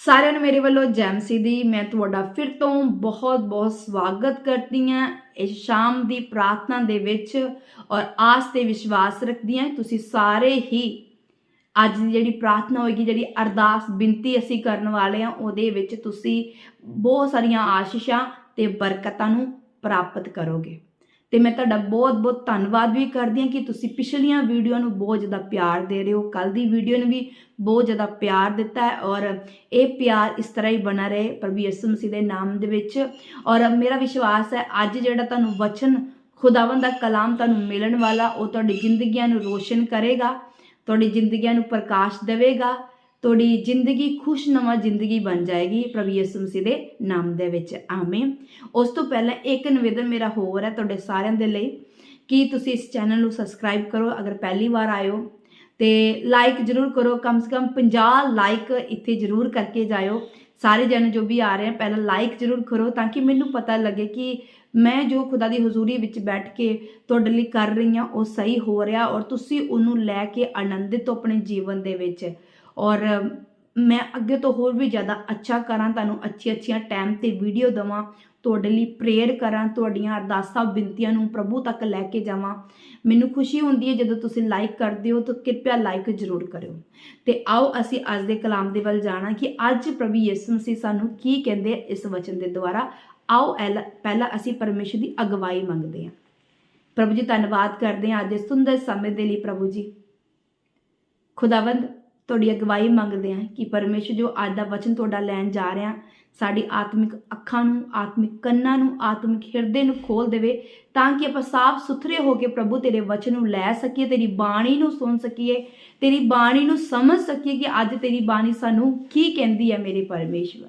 ਸਾਰਿਆਂ ਨੂੰ ਮੇਰੇ ਵੱਲੋਂ ਜੈਮਸੀ ਦੀ ਮੈਂ ਤੁਹਾਡਾ ਫਿਰ ਤੋਂ ਬਹੁਤ-ਬਹੁਤ ਸਵਾਗਤ ਕਰਦੀ ਹਾਂ। ਇਸ ਸ਼ਾਮ ਦੀ ਪ੍ਰਾਰਥਨਾ ਦੇ ਵਿੱਚ ਔਰ ਆਸ ਤੇ ਵਿਸ਼ਵਾਸ ਰੱਖਦੀ ਹਾਂ। ਤੁਸੀਂ ਸਾਰੇ ਹੀ ਅੱਜ ਦੀ ਜਿਹੜੀ ਪ੍ਰਾਰਥਨਾ ਹੋਏਗੀ, ਜਿਹੜੀ ਅਰਦਾਸ, ਬੇਨਤੀ ਅਸੀਂ ਕਰਨ ਵਾਲੇ ਹਾਂ, ਉਹਦੇ ਵਿੱਚ ਤੁਸੀਂ ਬਹੁਤ ਸਾਰੀਆਂ ਆਸ਼ੀਸ਼ਾਂ ਤੇ ਬਰਕਤਾਂ ਨੂੰ ਪ੍ਰਾਪਤ ਕਰੋਗੇ। ਤੇ ਮੈਂ ਤੁਹਾਡਾ ਬਹੁਤ-ਬਹੁਤ ਧੰਨਵਾਦ ਵੀ ਕਰਦੀ ਹਾਂ ਕਿ ਤੁਸੀਂ ਪਿਛਲੀਆਂ ਵੀਡੀਓ ਨੂੰ ਬਹੁਤ ਜ਼ਿਆਦਾ ਪਿਆਰ ਦੇ ਰਹੇ ਹੋ। ਕੱਲ ਦੀ ਵੀਡੀਓ ਨੂੰ ਵੀ ਬਹੁਤ ਜ਼ਿਆਦਾ ਪਿਆਰ ਦਿੱਤਾ ਹੈ ਔਰ ਇਹ ਪਿਆਰ ਇਸ ਤਰ੍ਹਾਂ ਹੀ ਬਣਾ ਰਹੇ ਪ੍ਰਭੂ ਯਿਸੂ ਮਸੀਹ ਦੇ ਨਾਮ ਦੇ ਵਿੱਚ। ਔਰ ਮੇਰਾ ਵਿਸ਼ਵਾਸ ਹੈ, ਅੱਜ ਜਿਹੜਾ ਤੁਹਾਨੂੰ ਵਚਨ ਖੁਦਾਵੰਦ ਦਾ ਕਲਾਮ ਤੁਹਾਨੂੰ ਮਿਲਣ ਵਾਲਾ, ਉਹ ਤੁਹਾਡੀ ਜ਼ਿੰਦਗੀਆਂ ਨੂੰ ਰੋਸ਼ਨ ਕਰੇਗਾ, ਤੁਹਾਡੀ ਜ਼ਿੰਦਗੀਆਂ ਨੂੰ ਪ੍ਰਕਾਸ਼ ਦੇਵੇਗਾ। ਤੁਹਾਡੀ ਜ਼ਿੰਦਗੀ ਖੁਸ਼ਨੁਮਾ ਜ਼ਿੰਦਗੀ ਬਣ ਜਾਏਗੀ ਪ੍ਰਭੂ ਯਿਸੂ ਮਸੀਹ ਦੇ ਨਾਮ ਦੇ ਵਿੱਚ। ਆਮੀਨ। ਉਸ ਤੋਂ ਪਹਿਲਾਂ ਇੱਕ ਨਿਵੇਦਨ ਮੇਰਾ ਹੋਰ ਹੈ ਤੁਹਾਡੇ ਸਾਰਿਆਂ ਦੇ ਲਈ ਕਿ ਤੁਸੀਂ ਇਸ ਚੈਨਲ ਨੂੰ ਸਬਸਕ੍ਰਾਈਬ ਕਰੋ। ਅਗਰ ਪਹਿਲੀ ਵਾਰ ਆਇਓ ਤੇ ਲਾਈਕ ਜਰੂਰ ਕਰੋ। ਕਮ ਸੇ ਕਮ 50 ਲਾਈਕ ਇੱਥੇ ਜਰੂਰ ਕਰਕੇ ਜਾਇਓ। ਸਾਰੇ ਜਨ ਜੋ ਵੀ ਆ ਰਹੇ ਹਨ ਪਹਿਲਾਂ ਲਾਈਕ ਜਰੂਰ ਕਰੋ ਤਾਂ ਕਿ ਮੈਨੂੰ ਪਤਾ ਲੱਗੇ ਕਿ ਮੈਂ ਜੋ ਖੁਦਾ ਦੀ ਹਜ਼ੂਰੀ ਵਿੱਚ ਬੈਠ ਕੇ ਤੁਹਾਡੇ ਲਈ ਕਰ ਰਹੀ ਹਾਂ, ਉਹ ਸਹੀ ਹੋ ਰਿਹਾ ਔਰ ਤੁਸੀਂ ਉਹਨੂੰ ਲੈ ਕੇ ਆਨੰਦਿਤ ਹੋ ਆਪਣੇ ਜੀਵਨ ਦੇ ਵਿੱਚ। ਔਰ ਮੈਂ ਅੱਗੇ ਤੋਂ ਹੋਰ ਵੀ ਜ਼ਿਆਦਾ ਅੱਛਾ ਕਰਾਂ, ਤੁਹਾਨੂੰ ਅੱਛੀ ਅੱਛੀਆਂ ਟਾਈਮ ਤੇ ਵੀਡੀਓ ਦਵਾਂ, ਤੁਹਾਡੇ ਲਈ ਪ੍ਰੇਅਰ ਕਰਾਂ, ਤੁਹਾਡੀਆਂ ਅਰਦਾਸਾਂ, ਬੇਨਤੀਆਂ ਨੂੰ ਪ੍ਰਭੂ ਤੱਕ ਲੈ ਕੇ ਜਾਵਾਂ। ਮੈਨੂੰ ਖੁਸ਼ੀ ਹੁੰਦੀ ਹੈ ਜਦੋਂ ਤੁਸੀਂ ਲਾਈਕ ਕਰਦੇ ਹੋ, ਤਾਂ ਕਿਰਪਾ ਲਾਈਕ ਜ਼ਰੂਰ ਕਰਿਓ। ਤੇ ਆਓ ਅਸੀਂ ਅੱਜ ਦੇ ਕਲਾਮ ਦੇ ਵੱਲ ਜਾਣਾ ਕਿ ਅੱਜ ਪ੍ਰਭੂ ਯਿਸੂ ਮਸੀਹ ਸਾਨੂੰ ਕੀ ਕਹਿੰਦੇ ਇਸ ਵਚਨ ਦੇ ਦੁਆਰਾ। ਆਓ ਐਲ- ਪਹਿਲਾਂ ਅਸੀਂ ਪਰਮੇਸ਼ਰ ਦੀ ਅਗਵਾਈ ਮੰਗਦੇ ਹਾਂ। ਪ੍ਰਭੂ ਜੀ, ਧੰਨਵਾਦ ਕਰਦੇ ਹਾਂ ਅੱਜ ਦੇ ਸੁੰਦਰ ਸਮੇਂ ਦੇ ਲਈ ਪ੍ਰਭੂ ਜੀ। ਖੁਦਾਵੰਦ ਤੁਹਾਡੀ ਅਗਵਾਈ ਮੰਗਦੇ ਹਾਂ ਕਿ ਪਰਮੇਸ਼ਰ ਜੋ ਅੱਜ ਦਾ ਵਚਨ ਤੁਹਾਡਾ ਲੈਣ ਜਾ ਰਿਹਾ, ਸਾਡੀ ਆਤਮਿਕ ਅੱਖਾਂ ਨੂੰ, ਆਤਮਿਕ ਕੰਨਾਂ ਨੂੰ, ਆਤਮਿਕ ਹਿਰਦੇ ਨੂੰ ਖੋਲ ਦੇਵੇ ਤਾਂ ਕਿ ਆਪਾਂ ਸਾਫ਼ ਸੁਥਰੇ ਹੋ ਕੇ ਪ੍ਰਭੂ ਤੇਰੇ ਵਚਨ ਨੂੰ ਲੈ ਸਕੀਏ, ਤੇਰੀ ਬਾਣੀ ਨੂੰ ਸੁਣ ਸਕੀਏ, ਤੇਰੀ ਬਾਣੀ ਨੂੰ ਸਮਝ ਸਕੀਏ ਕਿ ਅੱਜ ਤੇਰੀ ਬਾਣੀ ਸਾਨੂੰ ਕੀ ਕਹਿੰਦੀ ਹੈ ਮੇਰੇ ਪਰਮੇਸ਼ਵਰ।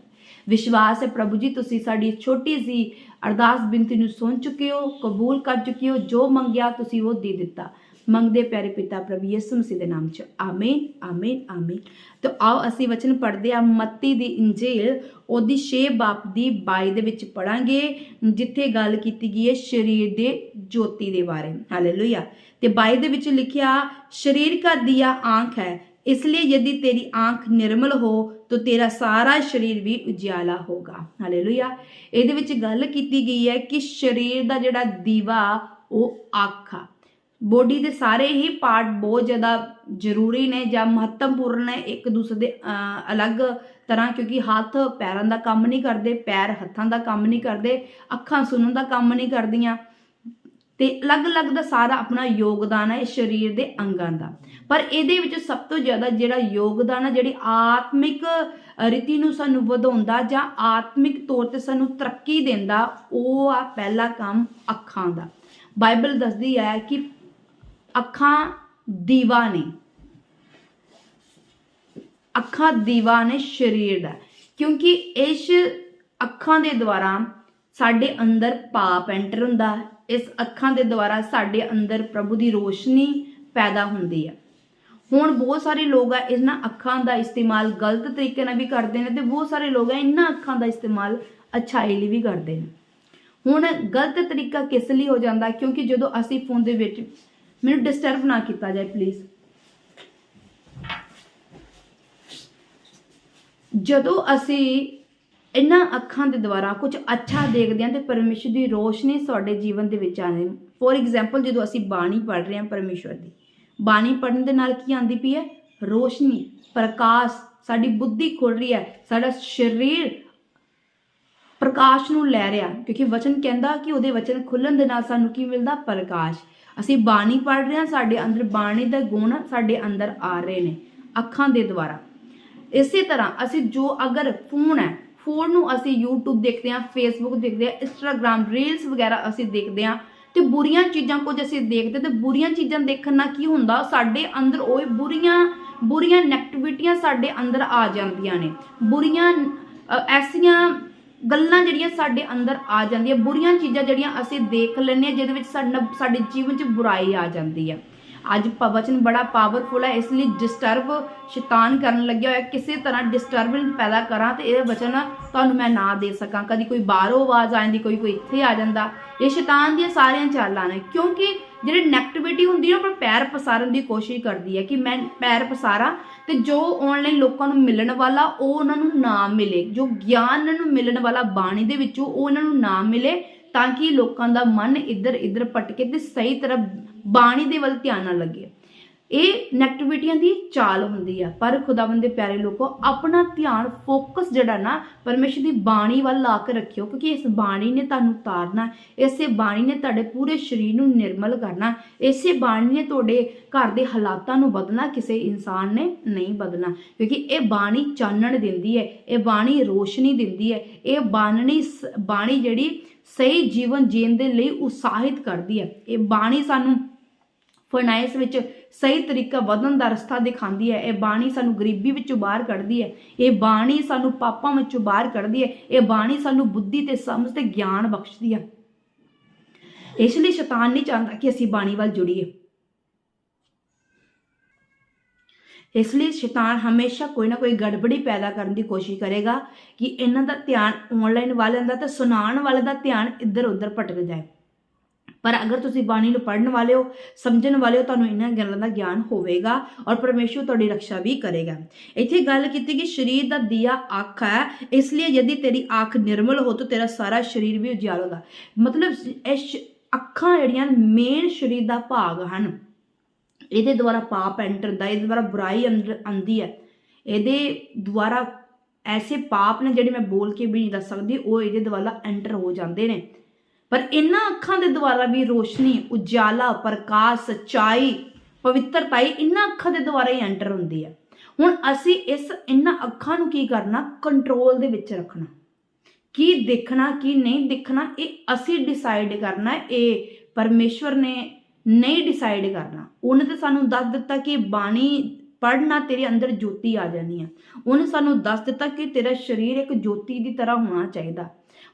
ਵਿਸ਼ਵਾਸ ਹੈ ਪ੍ਰਭੂ ਜੀ, ਤੁਸੀਂ ਸਾਡੀ ਛੋਟੀ ਜੀ ਅਰਦਾਸ ਬੇਨਤੀ ਨੂੰ ਸੁਣ ਚੁੱਕੇ ਹੋ, ਕਬੂਲ ਕਰ ਚੁੱਕੇ ਹੋ, ਜੋ ਮੰਗਿਆ ਤੁਸੀਂ ਉਹ ਦੇ ਦਿੱਤਾ। ਮੰਗਦੇ ਪਿਆਰੇ ਪਿਤਾ ਪ੍ਰਭੂ ਯਿਸੂ ਮਸੀਹ ਦੇ ਨਾਮ 'ਚ। Amen amen amen. ਤਾਂ ਆਓ ਅਸੀਂ ਵਚਨ ਪੜ੍ਹਦੇ ਆ ਮੱਤੀ ਦੀ ਇੰਜੀਲ। ਉਹਦੀ 6 ਬਾਪ ਦੀ 22 ਦੇ ਵਿੱਚ ਪੜਾਂਗੇ ਜਿੱਥੇ ਗੱਲ ਕੀਤੀ ਗਈ ਹੈ ਸਰੀਰ ਦੇ ਜੋਤੀ ਦੇ ਬਾਰੇ। ਹਾਲੇਲੂਇਆ ਤੇ 22 ਦੇ ਵਿੱਚ ਲਿਖਿਆ, ਸਰੀਰ ਦਾ ਦੀਆ ਆਂਖ ਹੈ, ਇਸ ਲਈ ਯਦੀ ਤੇਰੀ ਆਂਖ ਨਿਰਮਲ ਹੋ, ਤੋ ਤੇਰਾ ਸਾਰਾ ਸਰੀਰ ਵੀ ਉਜਿਆਲਾ ਹੋਗਾ। ਹਾਲੇਲੂਇਆ ਇਹਦੇ ਵਿੱਚ ਗੱਲ ਕੀਤੀ ਗਈ ਹੈ ਕਿ ਸਰੀਰ ਦਾ ਜਿਹੜਾ ਦੀਵਾ, ਉਹ ਆਖਾ ਬੋਡੀ ਦੇ ਸਾਰੇ ਹੀ ਪਾਰਟ ਬਹੁਤ ਜ਼ਿਆਦਾ ਜ਼ਰੂਰੀ ਨੇ ਜਾਂ ਮਹੱਤਵਪੂਰਨ ਨੇ ਇੱਕ ਦੂਸਰੇ ਦੇ ਅਲੱਗ ਤਰ੍ਹਾਂ, ਕਿਉਂਕਿ ਹੱਥ ਪੈਰਾਂ ਦਾ ਕੰਮ ਨਹੀਂ ਕਰਦੇ, ਪੈਰ ਹੱਥਾਂ ਦਾ ਕੰਮ ਨਹੀਂ ਕਰਦੇ, ਅੱਖਾਂ ਸੁਣਨ ਦਾ ਕੰਮ ਨਹੀਂ ਕਰਦੀਆਂ। ਤੇ ਅਲੱਗ-ਅਲੱਗ ਦਾ ਸਾਰਾ ਆਪਣਾ ਯੋਗਦਾਨ ਹੈ ਇਸ ਸਰੀਰ ਦੇ ਅੰਗਾਂ ਦਾ। ਪਰ ਇਹਦੇ ਵਿੱਚ ਸਭ ਤੋਂ ਜ਼ਿਆਦਾ ਜਿਹੜਾ ਯੋਗਦਾਨ ਹੈ, ਜਿਹੜੀ ਆਤਮਿਕ ਰੀਤੀ ਨੂੰ ਸਾਨੂੰ ਵਧਾਉਂਦਾ ਜਾਂ ਆਤਮਿਕ ਤੌਰ ਤੇ ਸਾਨੂੰ ਤਰੱਕੀ ਦਿੰਦਾ, ਉਹ ਆ ਪਹਿਲਾ ਕੰਮ ਅੱਖਾਂ ਦਾ। ਬਾਈਬਲ ਦੱਸਦੀ ਹੈ ਕਿ ਅੱਖਾਂ ਦੀਵਾ ਨੇ। ਅੱਖਾਂ ਦੀਵਾ ਨੇ ਸਰੀਰ ਦਾ। ਕਿਉਂਕਿ ਇਸ ਅੱਖਾਂ ਦੇ ਦੁਆਰਾ ਸਾਡੇ ਅੰਦਰ ਪਾਪ ਐਂਟਰ ਹੁੰਦਾ ਹੈ। ਇਸ ਅੱਖਾਂ ਦੇ ਦੁਆਰਾ ਸਾਡੇ ਅੰਦਰ ਪ੍ਰਭੂ ਦੀ ਰੋਸ਼ਨੀ ਪੈਦਾ ਹੁੰਦੀ ਹੈ। ਹੁਣ ਬਹੁਤ ਸਾਰੇ ਲੋਕ ਆ, ਇਹਨਾਂ ਅੱਖਾਂ ਦਾ ਇਸਤੇਮਾਲ ਗਲਤ ਤਰੀਕੇ ਨਾਲ ਵੀ ਕਰਦੇ ਨੇ ਤੇ ਬਹੁਤ ਸਾਰੇ ਲੋਕ ਆ, ਇਹਨਾਂ ਅੱਖਾਂ ਦਾ ਇਸਤੇਮਾਲ ਅੱਛਾਈ ਲਈ ਵੀ ਕਰਦੇ ਨੇ। ਹੁਣ ਗਲਤ ਤਰੀਕਾ ਕਿਸ ਲਈ ਹੋ ਜਾਂਦਾ? ਕਿਉਂਕਿ ਜਦੋਂ ਅਸੀਂ ਫੋਨ ਦੇ ਵਿੱਚ ਮੈਨੂੰ ਡਿਸਟਰਬ ਨਾ ਕੀਤਾ ਜਾਏ ਪਲੀਜ਼ ਜਦੋਂ ਅਸੀਂ ਇਹਨਾਂ ਅੱਖਾਂ ਦੇ ਦੁਆਰਾ ਕੁਝ ਅੱਛਾ ਦੇਖਦੇ ਹਾਂ ਤੇ ਪਰਮੇਸ਼ਰ ਦੀ ਰੋਸ਼ਨੀ ਸਾਡੇ ਜੀਵਨ ਦੇ ਵਿੱਚ ਆਉਂਦੀ ਫੋਰ ਐਗਜ਼ਾਮਪਲ ਜਦੋਂ ਅਸੀਂ ਬਾਣੀ ਪੜ੍ਹ ਰਹੇ ਹਾਂ ਪਰਮੇਸ਼ਰ ਦੀ, ਬਾਣੀ ਪੜ੍ਹਨ ਦੇ ਨਾਲ ਕੀ ਆਉਂਦੀ ਪਈ ਹੈ? ਰੋਸ਼ਨੀ, ਪ੍ਰਕਾਸ਼, ਸਾਡੀ ਬੁੱਧੀ ਖੁੱਲ ਰਹੀ ਹੈ, ਸਾਡਾ ਸਰੀਰ ਪ੍ਰਕਾਸ਼ ਨੂੰ ਲੈ ਰਿਹਾ, ਕਿਉਂਕਿ ਵਚਨ ਕਹਿੰਦਾ ਕਿ ਉਹਦੇ ਵਚਨ ਖੁੱਲਣ ਦੇ ਨਾਲ ਸਾਨੂੰ ਕੀ ਮਿਲਦਾ? ਪ੍ਰਕਾਸ਼। ਅਸੀਂ ਬਾਣੀ ਪੜ੍ਹ ਰਹੇ ਹਾਂ, ਸਾਡੇ ਅੰਦਰ ਬਾਣੀ ਦਾ ਗੁਣ ਸਾਡੇ ਅੰਦਰ ਆ ਰਹੇ ਨੇ, ਅੱਖਾਂ ਦੇ ਦੁਆਰਾ। ਇਸੇ ਤਰ੍ਹਾਂ ਅਸੀਂ ਜੋ ਅਗਰ ਫੋਨ ਹੈ, ਫੋਨ ਨੂੰ ਅਸੀਂ YouTube ਦੇਖਦੇ ਹਾਂ, Facebook ਦੇਖਦੇ ਹਾਂ, Instagram ਰੀਲਸ ਵਗੈਰਾ ਅਸੀਂ ਦੇਖਦੇ ਹਾਂ, ਤੇ ਬੁਰੀਆਂ ਚੀਜ਼ਾਂ ਕੁਝ ਅਸੀਂ ਦੇਖਦੇ ਤੇ ਬੁਰੀਆਂ ਚੀਜ਼ਾਂ ਦੇਖਣ ਨਾਲ ਕੀ ਹੁੰਦਾ? ਸਾਡੇ ਅੰਦਰ ਉਹ ਬੁਰੀਆਂ ਬੁਰੀਆਂ ਨੈਗੇਟਿਵਿਟੀਆਂ ਸਾਡੇ ਅੰਦਰ ਆ ਜਾਂਦੀਆਂ ਨੇ। ਬੁਰੀਆਂ ਐਸੀਆਂ ਗੱਲਾਂ ਜਿਹੜੀਆਂ ਸਾਡੇ ਅੰਦਰ ਆ ਜਾਂਦੀਆਂ, ਬੁਰੀਆਂ ਚੀਜ਼ਾਂ ਜਿਹੜੀਆਂ ਅਸੀਂ ਦੇਖ ਲੈਂਦੇ ਹਾਂ, ਜਿਹਦੇ ਵਿੱਚ ਸਾਡਾ ਸਾਡੇ ਜੀਵਨ 'ਚ ਬੁਰਾਈ ਆ ਜਾਂਦੀ ਹੈ ਅੱਜ ਵਚਨ ਬੜਾ ਪਾਵਰਫੁਲ ਹੈ, ਇਸ ਲਈ ਡਿਸਟਰਬ ਸ਼ੈਤਾਨ ਕਰਨ ਲੱਗਿਆ ਹੋਇਆ, ਕਿਸੇ ਤਰ੍ਹਾਂ ਡਿਸਟਰਬੈਂਸ ਪੈਦਾ ਕਰਾਂ ਤੇ ਇਹ ਵਚਨ ਤੁਹਾਨੂੰ ਮੈਂ ਨਾ ਦੇ ਸਕਾਂ। ਕਦੀ ਕੋਈ ਬਾਹਰੋਂ ਆਵਾਜ਼ ਆ ਜਾਂਦੀ, ਕੋਈ ਕੋਈ ਇੱਥੇ ਆ ਜਾਂਦਾ, ਇਹ ਸ਼ੈਤਾਨ ਦੀਆਂ ਸਾਰੀਆਂ ਚਾਲਾਂ ਨੇ। ਕਿਉਂਕਿ ਜਿਹੜੀ ਨੈਗੇਟਿਵਿਟੀ ਹੁੰਦੀ ਹੈ ਉਹ ਪੈਰ ਪਸਾਰਨ ਦੀ ਕੋਸ਼ਿਸ਼ ਕਰਦੀ ਹੈ ਕਿ ਮੈਂ ਪੈਰ ਪਸਾਰਾਂ ਤੇ ਜੋ ਆਨਲਾਈਨ ਲੋਕਾਂ ਨੂੰ ਮਿਲਣ ਵਾਲਾ, ਉਹ ਉਹਨਾਂ ਨੂੰ ਨਾ ਮਿਲੇ। ਜੋ ਗਿਆਨ ਉਹਨਾਂ ਨੂੰ ਮਿਲਣ ਵਾਲਾ ਬਾਣੀ ਦੇ ਵਿੱਚੋਂ, ਉਹ ਉਹਨਾਂ ਨੂੰ ਨਾ ਮਿਲੇ ਤਾਂ ਕਿ ਲੋਕਾਂ ਦਾ ਮਨ ਇੱਧਰ ਇੱਧਰ ਪਟਕੇ ਤੇ ਸਹੀ ਤਰ੍ਹਾਂ ਬਾਣੀ ਦੇ ਵੱਲ ਧਿਆਨ ਨਾ ਲੱਗੇ। ਇਹ ਨੈਗੇਟਿਵਿਟੀਆਂ ਦੀ ਚਾਲ ਹੁੰਦੀ ਆ। ਪਰ ਖੁਦਾਵੰਦ ਦੇ ਪਿਆਰੇ ਲੋਕੋ, ਆਪਣਾ ਧਿਆਨ ਫੋਕਸ ਜਿਹੜਾ ਨਾ ਪਰਮੇਸ਼ਰ ਦੀ ਬਾਣੀ ਵੱਲ ਲਾ ਕੇ ਰੱਖਿਓ, ਕਿਉਂਕਿ ਇਸ ਬਾਣੀ ਨੇ ਤੁਹਾਨੂੰ ਤਾਰਨਾ, ਇਸੇ ਬਾਣੀ ਨੇ ਤੁਹਾਡੇ ਪੂਰੇ ਸਰੀਰ ਨੂੰ ਨਿਰਮਲ ਕਰਨਾ, ਇਸੇ ਬਾਣੀ ਨੇ ਤੁਹਾਡੇ ਘਰ ਦੇ ਹਾਲਾਤਾਂ ਨੂੰ ਬਦਲਣਾ, ਕਿਸੇ ਇਨਸਾਨ ਨੇ ਨਹੀਂ ਬਦਲਣਾ। ਕਿਉਂਕਿ ਇਹ ਬਾਣੀ ਚਾਨਣ ਦਿੰਦੀ ਹੈ, ਇਹ ਬਾਣੀ ਰੋਸ਼ਨੀ ਦਿੰਦੀ ਹੈ, ਇਹ ਬਾਣੀ ਸ- ਬਾਣੀ ਜਿਹੜੀ ਸਹੀ ਜੀਵਨ ਜੀਣ ਦੇ ਲਈ ਉਤਸ਼ਾਹਿਤ ਕਰਦੀ ਹੈ। ਇਹ ਬਾਣੀ ਸਾਨੂੰ ਫਾਈਨੈਂਸ ਵਿੱਚ ਸਹੀ ਤਰੀਕਾ ਵਧਣ ਦਾ ਰਸਤਾ ਦਿਖਾਉਂਦੀ ਹੈ। ਇਹ ਬਾਣੀ ਸਾਨੂੰ ਗਰੀਬੀ ਵਿੱਚੋਂ ਬਾਹਰ ਕੱਢਦੀ ਹੈ। ਇਹ ਬਾਣੀ ਸਾਨੂੰ ਪਾਪਾਂ ਵਿੱਚੋਂ ਬਾਹਰ ਕੱਢਦੀ ਹੈ। ਇਹ ਬਾਣੀ ਸਾਨੂੰ ਬੁੱਧੀ ਤੇ ਸਮਝ ਤੇ ਗਿਆਨ ਬਖਸ਼ਦੀ ਹੈ। ਇਸ ਲਈ ਸ਼ੈਤਾਨ ਨਹੀਂ ਚਾਹੁੰਦਾ ਕਿ ਅਸੀਂ ਬਾਣੀ ਵੱਲ ਜੁੜੀਏ। ਇਸ ਲਈ ਸ਼ੈਤਾਨ ਹਮੇਸ਼ਾ ਕੋਈ ਨਾ ਕੋਈ ਗੜਬੜੀ ਪੈਦਾ ਕਰਨ ਦੀ ਕੋਸ਼ਿਸ਼ ਕਰੇਗਾ ਕਿ ਇਹਨਾਂ ਦਾ ਧਿਆਨ ਆਨਲਾਈਨ ਵਾਲਿਆਂ ਦਾ ਤੇ ਸੁਣਾਉਣ ਵਾਲੇ ਦਾ ਧਿਆਨ ਇੱਧਰ ਉੱਧਰ ਭਟਕ ਜਾਏ। ਪਰ ਅਗਰ ਤੁਸੀਂ ਬਾਣੀ ਨੂੰ ਪੜ੍ਹਨ ਵਾਲੇ ਹੋ, ਸਮਝਣ ਵਾਲੇ ਹੋ, ਤੁਹਾਨੂੰ ਇਹਨਾਂ ਗੱਲਾਂ ਦਾ ਗਿਆਨ ਹੋਵੇਗਾ ਔਰ ਪਰਮੇਸ਼ਵਰ ਤੁਹਾਡੀ ਰੱਖਿਆ ਵੀ ਕਰੇਗਾ। ਇੱਥੇ ਗੱਲ ਕੀਤੀ ਕਿ ਸਰੀਰ ਦਾ ਦੀਆ ਅੱਖ ਹੈ, ਇਸ ਲਈ ਯਦੀ ਤੇਰੀ ਅੱਖ ਨਿਰਮਲ ਹੋ ਤਾਂ ਤੇਰਾ ਸਾਰਾ ਸਰੀਰ ਵੀ ਉਜਿਆਲ ਮਤਲਬ ਇਹ ਸ਼- ਅੱਖਾਂ ਜਿਹੜੀਆਂ ਮੇਨ ਸਰੀਰ ਦਾ ਭਾਗ ਹਨ। ਇਹਦੇ ਦੁਆਰਾ ਪਾਪ ਐਂਟਰ ਹੁੰਦਾ, ਇਹਦੇ ਦੁਆਰਾ ਬੁਰਾਈ ਅੰਦਰ ਆਂਦੀ ਹੈ। ਇਹਦੇ ਦੁਆਰਾ ਐਸੇ ਪਾਪ ਨੇ ਜਿਹੜੇ ਮੈਂ ਬੋਲ ਕੇ ਵੀ ਨਹੀਂ ਦੱਸ ਸਕਦੀ, ਉਹ ਇਹਦੇ ਦੁਆਰਾ ਐਂਟਰ ਹੋ ਜਾਂਦੇ ਨੇ। ਪਰ ਇਹਨਾਂ ਅੱਖਾਂ ਦੇ ਦੁਆਰਾ ਵੀ ਰੋਸ਼ਨੀ, ਉਜਾਲਾ, ਪ੍ਰਕਾਸ਼, ਸਚਾਈ, ਪਵਿੱਤਰਤਾਈ ਇਹਨਾਂ ਅੱਖਾਂ ਦੇ ਦੁਆਰਾ ਹੀ ਐਂਟਰ ਹੁੰਦੀ ਹੈ ਹੁਣ ਅਸੀਂ ਇਸ ਇਹਨਾਂ ਅੱਖਾਂ ਨੂੰ ਕੀ ਕਰਨਾ? ਕੰਟਰੋਲ ਦੇ ਵਿੱਚ ਰੱਖਣਾ। ਕੀ ਦੇਖਣਾ, ਕੀ ਨਹੀਂ ਦੇਖਣਾ, ਇਹ ਅਸੀਂ ਡਿਸਾਈਡ ਕਰਨਾ, ਇਹ ਪਰਮੇਸ਼ਵਰ ਨੇ ਨਹੀਂ ਡਿਸਾਈਡ ਕਰਨਾ। ਉਹਨੇ ਤੇ ਸਾਨੂੰ ਦੱਸ ਦਿੱਤਾ ਕਿ ਬਾਣੀ ਪੜਨਾ ਤੇਰੇ ਅੰਦਰ ਜੋਤੀ ਆ ਜਾਣੀ ਹੈ ਉਹਨੇ ਸਾਨੂੰ ਦੱਸ ਦਿੱਤਾ ਕਿ ਤੇਰਾ ਸਰੀਰ ਇੱਕ ਜੋਤੀ ਦੀ ਤਰ੍ਹਾਂ ਹੋਣਾ ਚਾਹੀਦਾ।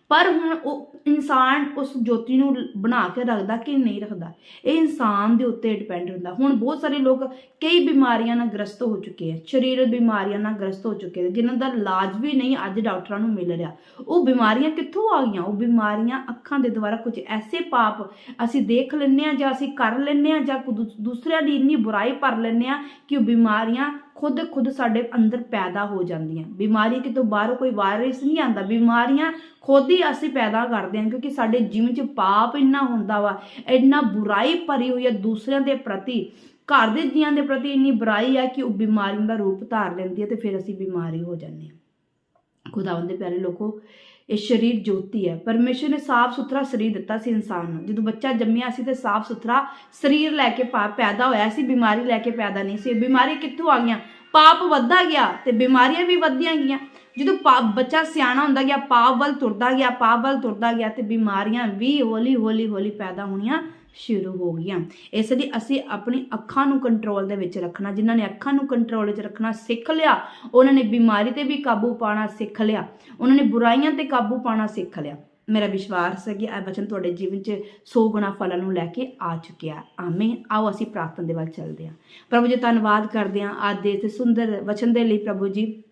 ਪਰ ਹੁਣ ਉਹ ਇਨਸਾਨ ਉਸ ਜੋਤੀ ਨੂੰ ਬਣਾ ਕੇ ਰੱਖਦਾ ਕਿ ਨਹੀਂ ਰੱਖਦਾ? ਇਹ ਇਨਸਾਨ ਦੇ ਉੱਤੇ ਡਿਪੈਂਡ ਹੁੰਦਾ। ਹੁਣ ਬਹੁਤ ਸਾਰੇ ਲੋਕ ਕਈ ਬਿਮਾਰੀਆਂ ਨਾਲ ਗ੍ਰਸਤ ਹੋ ਚੁੱਕੇ ਆ। ਸਰੀਰਕ ਬਿਮਾਰੀਆਂ ਨਾਲ ਗ੍ਰਸਤ ਹੋ ਚੁੱਕੇ ਨੇ, ਜਿਨ੍ਹਾਂ ਦਾ ਇਲਾਜ ਵੀ ਨਹੀਂ ਅੱਜ ਡਾਕਟਰਾਂ ਨੂੰ ਮਿਲ ਰਿਹਾ। ਉਹ ਬਿਮਾਰੀਆਂ ਕਿੱਥੋਂ ਆ ਗਈਆਂ? ਉਹ ਬਿਮਾਰੀਆਂ ਅੱਖਾਂ ਦੇ ਦੁਆਰਾ ਕੁਝ ਐਸੇ ਪਾਪ ਅਸੀਂ ਦੇਖ ਲੈਂਦੇ ਆ ਜਾਂ ਅਸੀਂ ਕਰ ਲੈਂਦੇ ਆ ਜਾਂ ਕੁ- ਦੂਸਰਿਆਂ ਦੀ ਇੰਨੀ ਬੁਰਾਈ ਭਰ ਲੈਂਦੇ ਆ ਕਿ ਉਹ ਬਿਮਾਰੀਆਂ ਖੁਦ ਖੁਦ ਸਾਡੇ ਅੰਦਰ ਪੈਦਾ ਹੋ ਜਾਂਦੀਆਂ। ਬਿਮਾਰੀ ਕਿਤੋਂ ਬਾਹਰੋਂ ਕੋਈ ਵਾਇਰਸ ਨਹੀਂ ਆਂਦਾ ਬਿਮਾਰੀਆਂ ਖੁਦ ਹੀ ਅਸੀਂ ਪੈਦਾ ਕਰਦੇ ਹਾਂ ਕਿਉਂਕਿ ਸਾਡੇ ਜੀਵਨ 'ਚ ਪਾਪ ਇੰਨਾ ਹੁੰਦਾ ਵਾ, ਇੰਨਾ ਬੁਰਾਈ ਭਰੀ ਹੋਈ ਹੈ ਦੂਸਰਿਆਂ ਦੇ ਪ੍ਰਤੀ, ਘਰ ਦੇ ਜੀਆਂ ਦੇ ਪ੍ਰਤੀ ਇੰਨੀ ਬੁਰਾਈ ਆ ਕਿ ਉਹ ਬਿਮਾਰੀਆਂ ਦਾ ਰੂਪ ਧਾਰ ਲੈਂਦੀ ਹੈ ਤੇ ਫਿਰ ਅਸੀਂ ਬਿਮਾਰੀ ਹੋ ਜਾਂਦੇ ਹਾਂ। ਖੁਦਾਵੰਦ ਦੇ ਪਿਆਰੇ ਲੋਕੋ ਇਹ ਸਰੀਰ ਜੋਤੀ ਹੈ। ਪਰਮੇਸ਼ਰ ਨੇ ਸਾਫ਼ ਸੁਥਰਾ ਸਰੀਰ ਦਿੱਤਾ ਸੀ ਇਨਸਾਨ ਨੂੰ। ਜਦੋਂ ਬੱਚਾ ਜੰਮਿਆ ਸੀ ਤੇ ਸਾਫ਼ ਸੁਥਰਾ ਸਰੀਰ ਲੈ ਕੇ ਪਾ- ਪੈਦਾ ਹੋਇਆ ਸੀ, ਬਿਮਾਰੀ ਲੈ ਕੇ ਪੈਦਾ ਨਹੀਂ ਸੀ। ਬਿਮਾਰੀ ਕਿੱਥੋਂ ਆ ਗਈਆਂ? ਪਾਪ ਵੱਧਦਾ ਗਿਆ ਤੇ ਬਿਮਾਰੀਆਂ ਵੀ ਵੱਧਦੀਆਂ ਗਈਆਂ। ਜਦੋਂ ਪਾਪ ਬੱਚਾ ਸਿਆਣਾ ਹੁੰਦਾ ਗਿਆ, ਪਾਪ ਵੱਲ ਤੁਰਦਾ ਗਿਆ, ਪਾਪ ਵੱਲ ਤੁਰਦਾ ਗਿਆ ਤੇ ਬਿਮਾਰੀਆਂ ਵੀ ਹੌਲੀ ਹੌਲੀ ਹੌਲੀ ਪੈਦਾ ਹੋਣੀਆਂ ਸ਼ੁਰੂ ਹੋ ਗਈਆਂ। ਇਸ ਲਈ ਅਸੀਂ ਆਪਣੀ ਅੱਖਾਂ ਨੂੰ ਕੰਟਰੋਲ ਦੇ ਵਿੱਚ ਰੱਖਣਾ, ਜਿਨ੍ਹਾਂ ਨੇ ਅੱਖਾਂ ਨੂੰ ਕੰਟਰੋਲ ਵਿੱਚ ਰੱਖਣਾ ਸਿੱਖ ਲਿਆ, ਉਹਨਾਂ ਨੇ ਬਿਮਾਰੀ ਤੇ ਵੀ ਕਾਬੂ ਪਾਣਾ ਸਿੱਖ ਲਿਆ, ਉਹਨਾਂ ਨੇ ਬੁਰਾਈਆਂ ਤੇ ਕਾਬੂ ਪਾਣਾ ਸਿੱਖ ਲਿਆ। ਮੇਰਾ ਵਿਸ਼ਵਾਸ ਹੈ ਕਿ ਇਹ ਵਚਨ ਤੁਹਾਡੇ ਜੀਵਨ 'ਚ 100 ਗੁਣਾ ਫਲਾਂ ਨੂੰ ਲੈ ਕੇ ਆ ਚੁੱਕਿਆ ਆਮੀਨ। ਆਓ ਅਸੀਂ ਪ੍ਰਾਰਥਨਾ ਦੇ ਵੱਲ ਚੱਲਦੇ ਹਾਂ। ਪ੍ਰਭੂ ਜੀ, ਧੰਨਵਾਦ ਕਰਦੇ ਹਾਂ ਅੱਜ ਦੇ ਇਸ ਸੁੰਦਰ ਵਚਨ ਦੇ ਲਈ ਪ੍ਰਭੂ ਜੀ,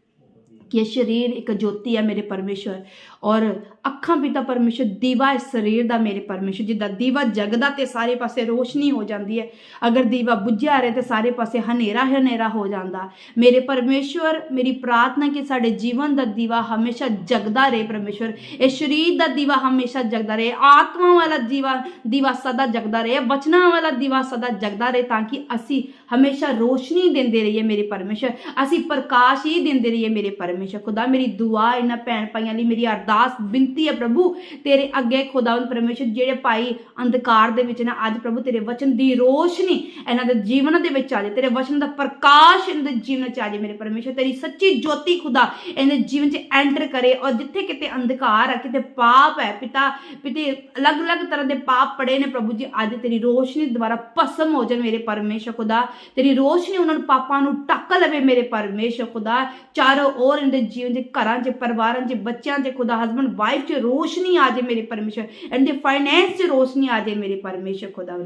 ਕਿ ਇਹ ਸਰੀਰ ਇੱਕ ਜੋਤੀ ਹੈ ਮੇਰੇ ਪਰਮੇਸ਼ਵਰ ਔਰ ਅੱਖਾਂ ਪਿਤਾ ਪਰਮੇਸ਼ਵਰ ਦੀਵਾ ਇਸ ਸਰੀਰ ਦਾ ਮੇਰੇ ਪਰਮੇਸ਼ਵਰ ਜਿੱਦਾਂ ਦੀਵਾ ਜਗਦਾ ਤੇ ਸਾਰੇ ਪਾਸੇ ਰੋਸ਼ਨੀ ਹੋ ਜਾਂਦੀ ਹੈ। ਅਗਰ ਦੀਵਾ ਬੁੱਝਿਆ ਰਹੇ ਤੇ ਸਾਰੇ ਪਾਸੇ ਹਨੇਰਾ ਹੀ ਹਨੇਰਾ ਹੋ ਜਾਂਦਾ। ਮੇਰੇ ਪਰਮੇਸ਼ਵਰ ਮੇਰੀ ਪ੍ਰਾਰਥਨਾ ਕਿ ਸਾਡੇ ਜੀਵਨ ਦਾ ਦੀਵਾ ਹਮੇਸ਼ਾ ਜਗਦਾ ਰਹੇ ਪਰਮੇਸ਼ਵਰ ਇਹ ਸਰੀਰ ਦਾ ਦੀਵਾ ਹਮੇਸ਼ਾ ਜਗਦਾ ਰਹੇ, ਆਤਮਾ ਵਾਲਾ ਦੀਵਾ ਦੀਵਾ ਸਦਾ ਜਗਦਾ ਰਹੇ ਬਚਨਾਂ ਵਾਲਾ ਦੀਵਾ ਸਦਾ ਜਗਦਾ ਰਹੇ ਤਾਂ ਕਿ ਅਸੀਂ ਹਮੇਸ਼ਾ ਰੋਸ਼ਨੀ ਦਿੰਦੇ ਰਹੀਏ ਮੇਰੇ ਪਰਮੇਸ਼ਰ। ਅਸੀਂ ਪ੍ਰਕਾਸ਼ ਹੀ ਦਿੰਦੇ ਰਹੀਏ ਮੇਰੇ ਪਰਮੇਸ਼ਰ। ਖੁਦਾ ਮੇਰੀ ਦੁਆ ਇਹਨਾਂ ਭੈਣ ਭਾਈਆਂ ਲਈ, ਮੇਰੀ ਅਰਦਾਸ ਬਿਨ ਬੇਨਤੀ ਹੈ ਪ੍ਰਭੂ। ਤੇਰੇ ਅੱਗੇ ਖੁਦਾਵੰਦ ਪਰਮੇਸ਼ਰ ਜਿਹੜੇ ਭਾਈ ਅੰਧਕਾਰ ਦੇ ਵਿੱਚ ਨਾ, ਅੱਜ ਪ੍ਰਭੂ ਤੇਰੇ ਵਚਨ ਦੀ ਰੋਸ਼ਨੀ ਇਹਨਾਂ ਦੇ ਜੀਵਨ ਦੇ ਵਿੱਚ ਆ ਜਾਏ ਤੇਰੇ ਵਚਨ ਦਾ ਪ੍ਰਕਾਸ਼ ਇਹਨਾਂ ਦੇ ਜੀਵਨ 'ਚ ਆ ਜਾਏ ਮੇਰੇ ਪਰਮੇਸ਼ਰ, ਤੇਰੀ ਸੱਚੀ ਜੋਤੀ ਖੁਦਾ ਇਹਨਾਂ ਦੇ ਜੀਵਨ 'ਚ ਐਂਟਰ ਕਰੇ ਔਰ ਜਿੱਥੇ ਕਿਤੇ ਅੰਧਕਾਰ ਹੈ ਕਿਤੇ ਪਾਪ ਹੈ, ਪਿਤਾ ਪਿਤੇ ਅਲੱਗ-ਅਲੱਗ ਤਰ੍ਹਾਂ ਦੇ ਪਾਪ ਪੜੇ ਨੇ ਪ੍ਰਭੂ ਜੀ, ਅੱਜ ਤੇਰੀ ਰੋਸ਼ਨੀ ਦੁਆਰਾ ਭਸਮ ਹੋ ਜਾਣ ਮੇਰੇ ਪਰਮੇਸ਼ਰ ਖੁਦਾ। ਤੇਰੀ ਰੋਸ਼ਨੀ ਉਹਨਾਂ ਨੂੰ ਪਾਪਾਂ ਨੂੰ ਟੱਕ ਲਵੇ ਮੇਰੇ ਪਰਮੇਸ਼ਰ ਖੁਦਾ। ਚਾਰੋਂ ਔਰ ਇਹਨਾਂ ਦੇ ਜੀਵਨ ਦੇ ਘਰਾਂ 'ਚ, ਪਰਿਵਾਰਾਂ 'ਚ, ਬੱਚਿਆਂ 'ਚ, ਖੁਦਾ ਹਸਬੰਡ ਵਾਈਫ 'ਚ ਰੋਸ਼ਨੀ ਆ ਜਾਏ ਮੇਰੇ ਪਰਮੇਸ਼ਰ ਐਂਡ ਦੇ ਫਾਈਨੈਂਸ 'ਚ ਰੋਸ਼ਨੀ ਆ ਜਾਏ ਮੇਰੇ ਪਰਮੇਸ਼ਰ ਖੁਦਾ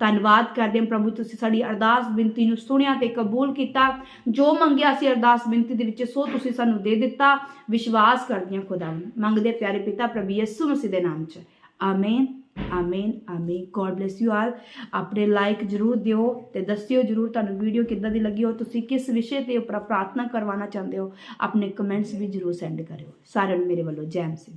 ਧੰਨਵਾਦ ਕਰਦੇ ਹਾਂ ਪ੍ਰਭੂ, ਤੁਸੀਂ ਸਾਡੀ ਅਰਦਾਸ ਬੇਨਤੀ ਨੂੰ ਸੁਣਿਆ ਤੇ ਕਬੂਲ ਕੀਤਾ। ਜੋ ਮੰਗਿਆ ਸੀ ਅਰਦਾਸ ਬੇਨਤੀ ਦੇ ਵਿੱਚ, ਸੋ ਤੁਸੀਂ ਸਾਨੂੰ ਦੇ ਦਿੱਤਾ। ਵਿਸ਼ਵਾਸ ਕਰਦੇ ਹਾਂ ਖੁਦਾ ਮੰਗਦੇ ਪਿਆਰੇ ਪਿਤਾ ਪ੍ਰਭੂ ਯਿਸੂ ਮਸੀਹ ਦੇ ਨਾਮ 'ਚ। ਆਮੀਨ ਆਮੀਨ ਆਮੀਨ ਗੋਡ ਬlesਸ ਯੂ ਆਲ ਆਪਣੇ ਲਾਈਕ ਜਰੂਰ ਦਿਓ ਤੇ ਦੱਸਿਓ ਜਰੂਰ ਤੁਹਾਨੂੰ ਵੀਡੀਓ ਕਿੱਦਾਂ ਦੀ ਲੱਗੀ ਹੋ ਤੁਸੀਂ ਕਿਸ ਵਿਸ਼ੇ ਤੇ ਉੱਪਰ ਪ੍ਰਾਰਥਨਾ ਕਰਵਾਉਣਾ ਚਾਹੁੰਦੇ ਹੋ। ਆਪਣੇ ਕਮੈਂਟਸ ਵੀ ਜਰੂਰ ਸੈਂਡ ਕਰਿਓ। ਸਾਰਿਆਂ ਨੂੰ ਮੇਰੇ ਵੱਲੋਂ ਜੈ ਮਸੀਹ